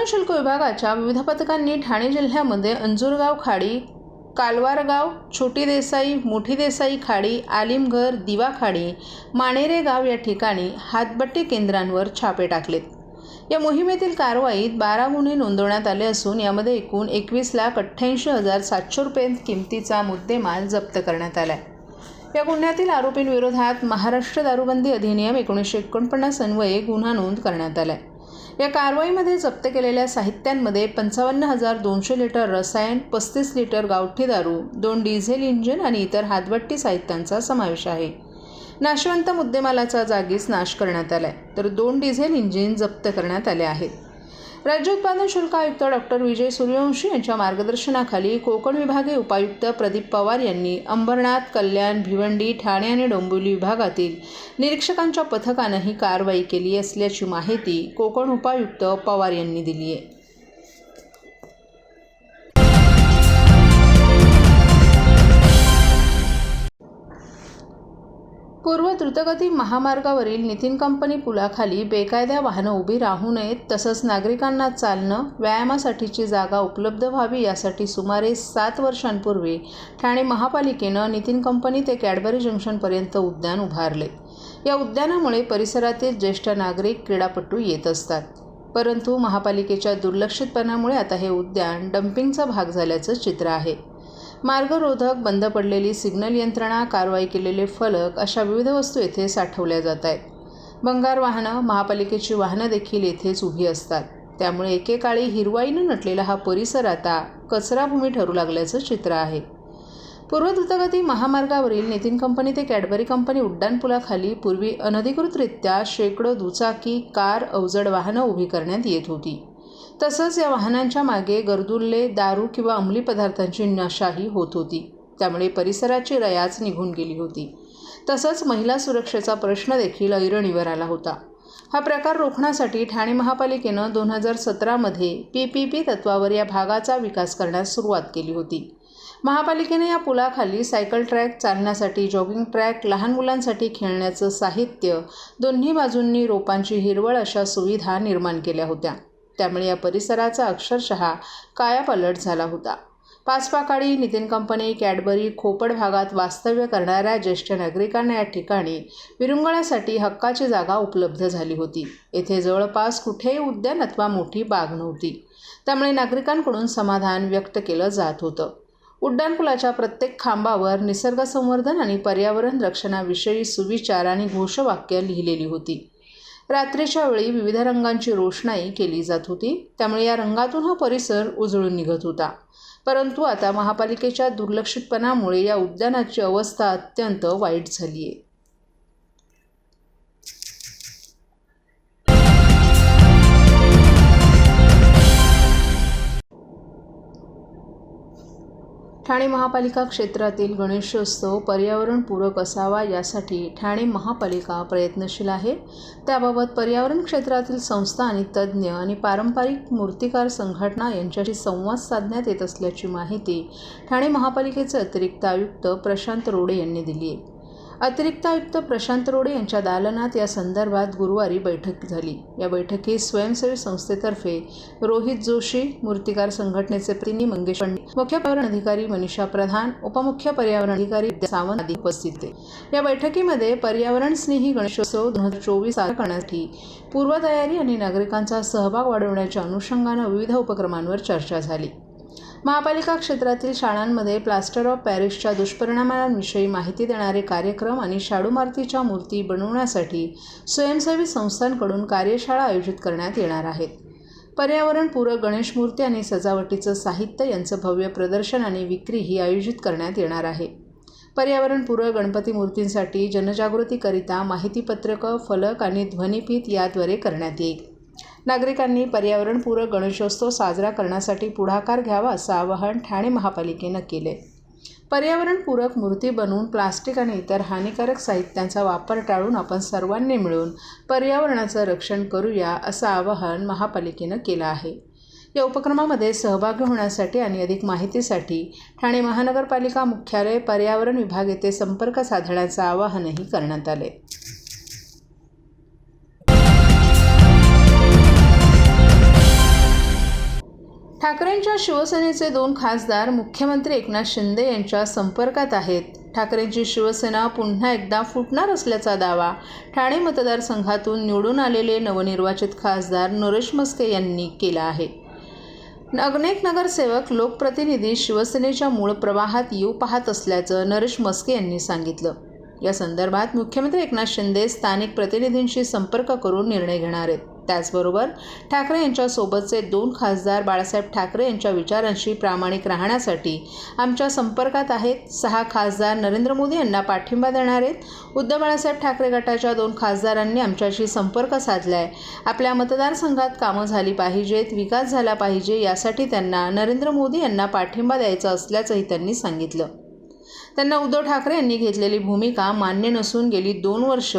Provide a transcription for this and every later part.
उत्पादन शुल्क विभागाच्या विविध पथकांनी ठाणे जिल्ह्यामध्ये अंजूरगाव खाडी कालवारगाव छोटी देसाई मोठी देसाई खाडी आलिमघर दिवा खाडी माणेरे गाव या ठिकाणी हातबट्टी केंद्रांवर छापे टाकलेत. या मोहिमेतील कारवाईत बारा गुन्हे नोंदवण्यात आले असून यामध्ये एकूण एकवीस लाख अठ्ठ्याऐंशी हजार सातशे रुपये किमतीचा मुद्देमाल जप्त करण्यात आला आहे या गुन्ह्यातील आरोपींविरोधात महाराष्ट्र दारूबंदी अधिनियम एकोणीसशे एकोणपन्नास अन्वये गुन्हा नोंद करण्यात आला आहे या कारवाईमध्ये जप्त केलेल्या साहित्यांमध्ये पंचावन्न हजार दोनशे लिटर रसायन पस्तीस लिटर गावठी दारू दोन डिझेल इंजिन आणि इतर हातभट्टी साहित्यांचा समावेश आहे. नाशवंत मुद्देमालाचा जागीच नाश करण्यात आला आहे तर दोन डिझेल इंजिन जप्त करण्यात आले आहेत. राज्य उत्पादन शुल्क आयुक्त डॉक्टर विजय सूर्यवंशी यांच्या मार्गदर्शनाखाली कोकण विभागीय उपायुक्त प्रदीप पवार यांनी अंबरनाथ कल्याण भिवंडी ठाणे आणि डोंबिवली विभागातील निरीक्षकांच्या पथकानं ही कारवाई केली असल्याची माहिती कोकण उपायुक्त पवार यांनी दिली आहे. पूर्व द्रुतगती महामार्गावरील नितीन कंपनी पुलाखाली बेकायद्या वाहनं उभी राहू नयेत तसंच नागरिकांना चालणं व्यायामासाठीची जागा उपलब्ध व्हावी यासाठी सुमारे सात वर्षांपूर्वी ठाणे महापालिकेनं नितीन कंपनी ते कॅडबरी जंक्शनपर्यंत उद्यान उभारले. या उद्यानामुळे परिसरातील ज्येष्ठ नागरिक क्रीडापटू येत असतात. परंतु महापालिकेच्या दुर्लक्षितपणामुळे आता हे उद्यान डम्पिंगचा भाग झाल्याचं चित्र आहे. मार्गरोधक बंद पडलेली सिग्नल यंत्रणा कारवाई केलेले फलक अशा विविध वस्तू येथे साठवल्या जात आहेत. बंगार वाहनं महापालिकेची वाहनं देखील येथेच उभी असतात. त्यामुळे एकेकाळी हिरवाईनं नटलेला हा परिसर आता कचराभूमी ठरू लागल्याचं चित्र आहे. पूर्वद्रुतगती महामार्गावरील नितीन कंपनी ते कॅडबरी कंपनी उड्डाणपुलाखाली पूर्वी अनधिकृतरित्या शेकडो दुचाकी कार अवजड वाहनं उभी करण्यात येत होती. तसंच या वाहनांच्या मागे गर्दुल्ले दारू किंवा अंमली पदार्थांची नशाही होत होती. त्यामुळे परिसराची रयाच निघून गेली होती. तसंच महिला सुरक्षेचा प्रश्न देखील ऐरणीवर आला होता. हा प्रकार रोखण्यासाठी ठाणे महापालिकेनं दोन हजार सतरामध्ये पी पी पी तत्वावर या भागाचा विकास करण्यास सुरुवात केली होती. महापालिकेने या पुलाखाली सायकल ट्रॅक चालण्यासाठी जॉगिंग ट्रॅक लहान मुलांसाठी खेळण्याचं साहित्य दोन्ही बाजूंनी रोपांची हिरवळ अशा सुविधा निर्माण केल्या होत्या. त्यामुळे या परिसराचा अक्षरशः कायापालट झाला होता. पाचपाकाळी नितीन कंपनी कॅडबरी खोपड भागात वास्तव्य करणाऱ्या ज्येष्ठ नागरिकांना या ठिकाणी विरंगुळ्यासाठी हक्काची जागा उपलब्ध झाली होती. येथे जवळपास कुठेही उद्यान अथवा मोठी बाग नव्हती. त्यामुळे नागरिकांकडून समाधान व्यक्त केलं जात होतं. उड्डाणपुलाच्या प्रत्येक खांबावर निसर्ग संवर्धन आणि पर्यावरण रक्षणाविषयी सुविचार आणि घोषवाक्य लिहिलेली होती. रात्रीच्या वेळी विविध रंगांची रोषणाई केली जात होती. त्यामुळे या रंगातून हा परिसर उजळून निघत होता. परंतु आता महापालिकेच्या दुर्लक्षितपणामुळे या उद्यानाची अवस्था अत्यंत वाईट झाली आहे ठाणे महापालिका क्षेत्रातील गणेशोत्सव पर्यावरणपूरक असावा यासाठी ठाणे महापालिका प्रयत्नशील आहे. त्याबाबत पर्यावरण क्षेत्रातील संस्था आणि तज्ज्ञ आणि पारंपरिक मूर्तिकार संघटना यांच्याशी संवाद साधण्यात येत असल्याची माहिती ठाणे महापालिकेचे अतिरिक्त आयुक्त प्रशांत रोडे यांनी दिली आहे. अतिरिक्त आयुक्त प्रशांत रोडे यांच्या दालनात या संदर्भात गुरुवारी बैठक झाली. या बैठकीत स्वयंसेवी संस्थेतर्फे रोहित जोशी मूर्तिकार संघटनेचे प्रिनी मंगेश पंडित मुख्य पर्यावरण अधिकारी मनीषा प्रधान उपमुख्य पर्यावरण अधिकारी सावंत आदी उपस्थित होते. या बैठकीमध्ये पर्यावरण स्नेही गणेशोत्सव दोन हजार चोवीस साजरा करण्यासाठी पूर्वतयारी आणि नागरिकांचा सहभाग वाढवण्याच्या अनुषंगानं विविध उपक्रमांवर चर्चा झाली. महापालिका क्षेत्रातील शाळांमध्ये प्लास्टर ऑफ पॅरिसच्या दुष्परिणामांविषयी माहिती देणारे कार्यक्रम आणि शाडूमारतीच्या मूर्ती बनवण्यासाठी स्वयंसेवी संस्थांकडून कार्यशाळा आयोजित करण्यात येणार आहेत. पर्यावरणपूरक गणेश मूर्ती आणि सजावटीचं साहित्य यांचं भव्य प्रदर्शन आणि विक्री ही आयोजित करण्यात येणार आहे. पर्यावरणपूरक गणपती मूर्तींसाठी जनजागृतीकरिता माहितीपत्रकं फलक आणि ध्वनिफीत याद्वारे करण्यात येईल. नागरिकांनी पर्यावरणपूरक गणेशोत्सव साजरा करण्यासाठी पुढाकार घ्यावा असं आवाहन ठाणे महापालिकेनं केले पर्यावरणपूरक मूर्ती बनवून प्लास्टिक आणि इतर हानिकारक साहित्यांचा वापर टाळून आपण सर्वांनी मिळून पर्यावरणाचं रक्षण करूया असं आवाहन महापालिकेनं केलं आहे. या उपक्रमामध्ये सहभागी होण्यासाठी आणि अधिक माहितीसाठी ठाणे महानगरपालिका मुख्यालय पर्यावरण विभाग येथे संपर्क साधण्याचं आवाहनही करण्यात आले ठाकरेंच्या शिवसेनेचे दोन खासदार मुख्यमंत्री एकनाथ शिंदे यांच्या संपर्कात आहेत. ठाकरेंची शिवसेना पुन्हा एकदा फुटणार असल्याचा दावा ठाणे मतदारसंघातून निवडून आलेले नवनिर्वाचित खासदार नरेश मस्के यांनी केला आहे. अनेक नगरसेवक लोकप्रतिनिधी शिवसेनेच्या मूळ प्रवाहात येऊ पाहत असल्याचं नरेश मस्के यांनी सांगितलं. या संदर्भात मुख्यमंत्री एकनाथ शिंदे स्थानिक प्रतिनिधींशी संपर्क करून निर्णय घेणार आहेत. त्याचबरोबर ठाकरे यांच्यासोबतचे दोन खासदार बाळासाहेब ठाकरे यांच्या विचारांशी प्रामाणिक राहण्यासाठी आमच्या संपर्कात आहेत. सहा खासदार नरेंद्र मोदी यांना पाठिंबा देणार आहेत. उद्धव बाळासाहेब ठाकरे गटाच्या दोन खासदारांनी आमच्याशी संपर्क साधला आहे आपल्या मतदारसंघात कामं झाली पाहिजेत विकास झाला पाहिजे यासाठी त्यांना नरेंद्र मोदी यांना पाठिंबा द्यायचा असल्याचंही त्यांनी सांगितलं. त्यांना उद्धव ठाकरे यांनी घेतलेली भूमिका मान्य नसून गेली दोन वर्ष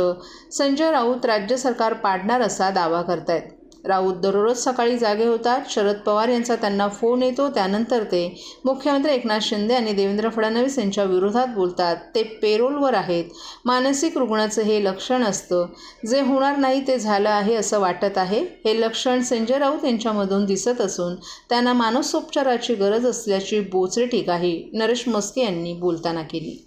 संजय राऊत राज्य सरकार पाडणार असा दावा करतायत. राऊत दररोज सकाळी जागे होतात. शरद पवार यांचा त्यांना फोन येतो. त्यानंतर ते मुख्यमंत्री एकनाथ शिंदे आणि देवेंद्र फडणवीस यांच्या विरोधात बोलतात. ते पेरोलवर आहेत. मानसिक रुग्णाचं हे लक्षण असतं. जे होणार नाही ते झालं आहे असं वाटत आहे. हे लक्षण संजय राऊत यांच्यामधून दिसत असून त्यांना मानसोपचाराची गरज असल्याची बोचरे टीकाही नरेश मस्के यांनी बोलताना केली.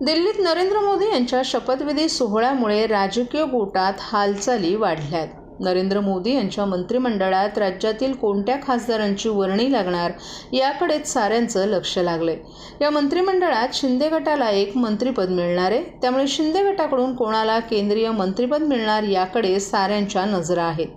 दिल्लीत नरेंद्र मोदी यांच्या शपथविधी सोहळ्यामुळे राजकीय गोटात हालचाली वाढल्यात. नरेंद्र मोदी यांच्या मंत्रिमंडळात राज्यातील कोणत्या खासदारांची वर्णी लागणार याकडेच साऱ्यांचं लक्ष लागलंय. या मंत्रिमंडळात शिंदे गटाला एक मंत्रिपद मिळणार आहे. त्यामुळे शिंदे गटाकडून कोणाला केंद्रीय मंत्रिपद मिळणार याकडे साऱ्यांच्या नजरा आहेत.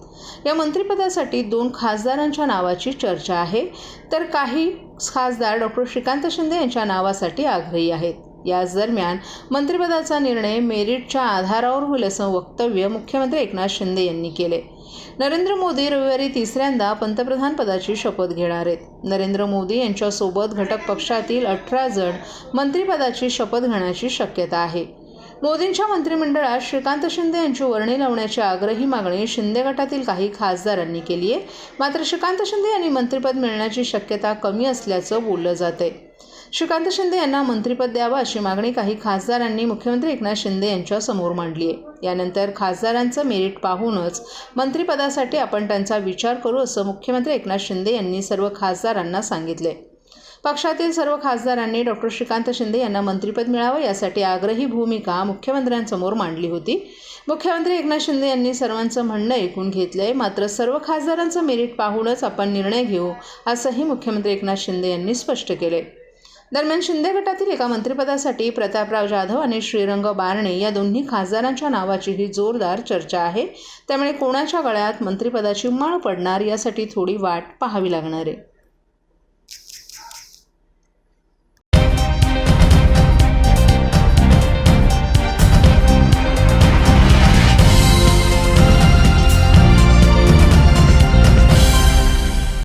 या मंत्रिपदासाठी दोन खासदारांच्या नावाची चर्चा आहे. तर काही खासदार डॉक्टर श्रीकांत शिंदे यांच्या नावासाठी आग्रही आहेत. याच दरम्यान मंत्रिपदाचा निर्णय मेरिटच्या आधारावर होईल असं वक्तव्य मुख्यमंत्री एकनाथ शिंदे यांनी केले. नरेंद्र मोदी रविवारी तिसऱ्यांदा पंतप्रधान पदाची शपथ घेणार आहेत. नरेंद्र मोदी यांच्यासोबत घटक पक्षातील अठरा जण मंत्रिपदाची शपथ घेण्याची शक्यता आहे. मोदींच्या मंत्रिमंडळात श्रीकांत शिंदे यांची वर्णी लावण्याची आग्रही मागणी शिंदे गटातील काही खासदारांनी केली आहे मात्र श्रीकांत शिंदे यांनी मंत्रिपद मिळण्याची शक्यता कमी असल्याचं बोललं जात आहे श्रीकांत शिंदे यांना मंत्रिपद द्यावं अशी मागणी काही खासदारांनी मुख्यमंत्री एकनाथ शिंदे यांच्यासमोर मांडली आहे. यानंतर खासदारांचं मेरिट पाहूनच मंत्रिपदासाठी आपण त्यांचा विचार करू असं मुख्यमंत्री एकनाथ शिंदे यांनी सर्व खासदारांना सांगितले पक्षातील सर्व खासदारांनी डॉक्टर श्रीकांत शिंदे यांना मंत्रिपद मिळावं यासाठी आग्रही भूमिका मुख्यमंत्र्यांसमोर मांडली होती. मुख्यमंत्री एकनाथ शिंदे यांनी सर्वांचं म्हणणं ऐकून घेतलंय मात्र सर्व खासदारांचं मेरिट पाहूनच आपण निर्णय घेऊ असंही मुख्यमंत्री एकनाथ शिंदे यांनी स्पष्ट केले दरम्यान शिंदे गटातील एका मंत्रिपदासाठी प्रतापराव जाधव आणि श्रीरंग बारणे या दोन्ही खासदारांच्या नावाचीही जोरदार चर्चा आहे. त्यामुळे कोणाच्या गळ्यात मंत्रिपदाची माळ पडणार यासाठी थोडी वाट पाहावी लागणार आहे.